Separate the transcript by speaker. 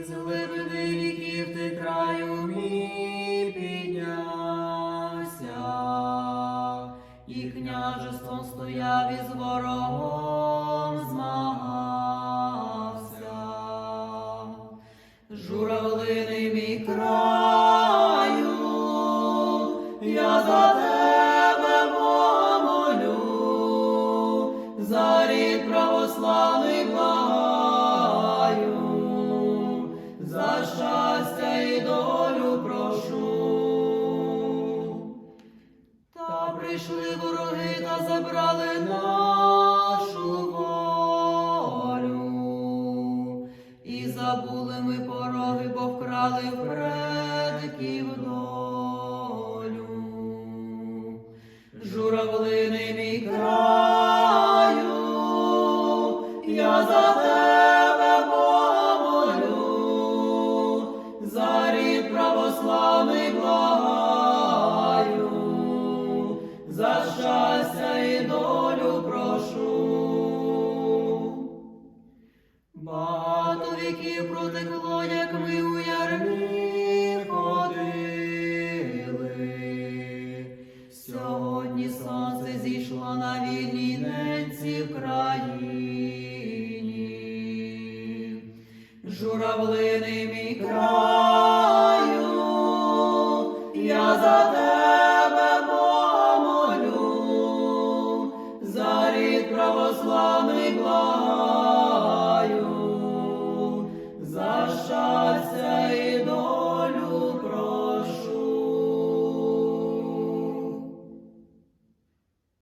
Speaker 1: Із глибини віків ти краю мій піднявся, і княжеством стояв із ворогом змагався. Журавлиний мій краю, прийшли вороги та забрали нашу волю. І забули ми пороги, бо вкрали предків долю. Журавлиний мій краю, я за тебе помолю, за рід православний за щастя і долю прошу. Багато віків протекло, як ми у ярмі ходили. Сьогодні сонце зійшло на вільній ненці в країні. Журавли